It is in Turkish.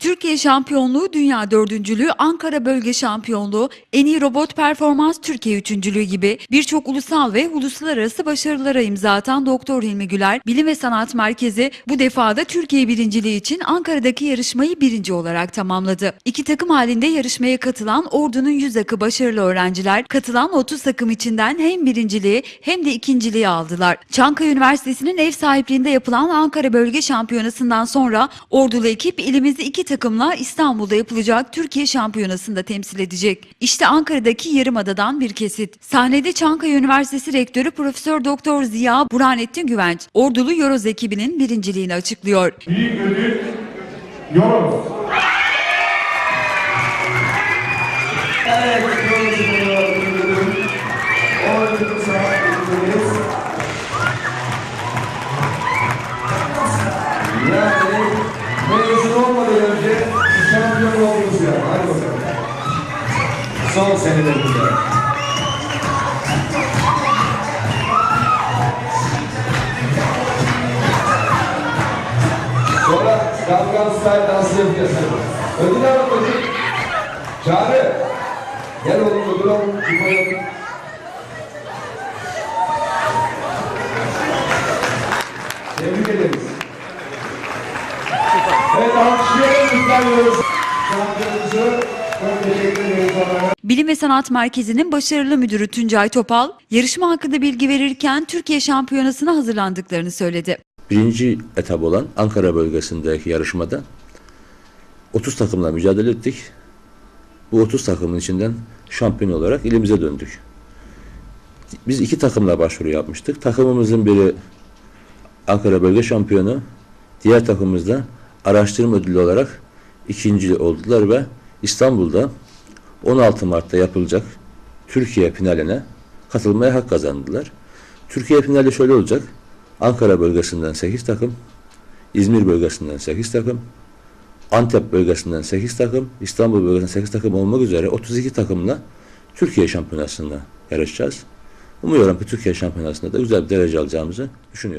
Türkiye şampiyonluğu, dünya dördüncülüğü, Ankara bölge şampiyonluğu, en iyi robot performans Türkiye üçüncülüğü gibi birçok ulusal ve uluslararası başarılara imza atan Doktor Hilmi Güler, Bilim ve Sanat Merkezi bu defada Türkiye birinciliği için Ankara'daki yarışmayı birinci olarak tamamladı. İki takım halinde yarışmaya katılan ordunun yüz akı başarılı öğrenciler, katılan 30 takım içinden hem birinciliği hem de ikinciliği aldılar. Çankaya Üniversitesi'nin ev sahipliğinde yapılan Ankara Bölge Şampiyonası'ndan sonra ordulu ekip ilimizi iki takımla İstanbul'da yapılacak Türkiye Şampiyonası'nda temsil edecek. İşte Ankara'daki Yarımada'dan bir kesit. Sahnede Çankaya Üniversitesi Rektörü Profesör Doktor Ziya Burhanettin Güvenç, ordulu Yoroz ekibinin birinciliğini açıklıyor. Büyük ödül Yoros. Evet, yolculuğu Ordu mezun olmadan önce şampiyon oldunuz yani. Hadi bakalım. Son senelerimizde. Sonra Galgan Style dansı yapacağız. Ödül al bakayım. Çağrı. Gel oğlum ödül al. Kupayı al. Tebrik ederiz. Evet alkışlıyoruz. Kutlanıyoruz. Şampiyonumuzu çok teşekkür ederiz. ona. Bilim ve Sanat Merkezi'nin başarılı müdürü Tuncay Topal, yarışma hakkında bilgi verirken Türkiye Şampiyonası'na hazırlandıklarını söyledi. Birinci etap olan Ankara bölgesindeki yarışmada 30 takımla mücadele ettik. Bu 30 takımın içinden şampiyon olarak ilimize döndük. Biz iki takımla başvuru yapmıştık. Takımımızın biri Ankara bölge şampiyonu, diğer takımımız da araştırma ödülü olarak ikinci oldular ve İstanbul'da 16 Mart'ta yapılacak Türkiye finaline katılmaya hak kazandılar. Türkiye finali şöyle olacak. Ankara bölgesinden 8 takım, İzmir bölgesinden 8 takım, Antep bölgesinden 8 takım, İstanbul bölgesinden 8 takım olmak üzere 32 takımla Türkiye şampiyonasında yarışacağız. Umuyorum ki Türkiye şampiyonasında da güzel bir derece alacağımızı düşünüyorum.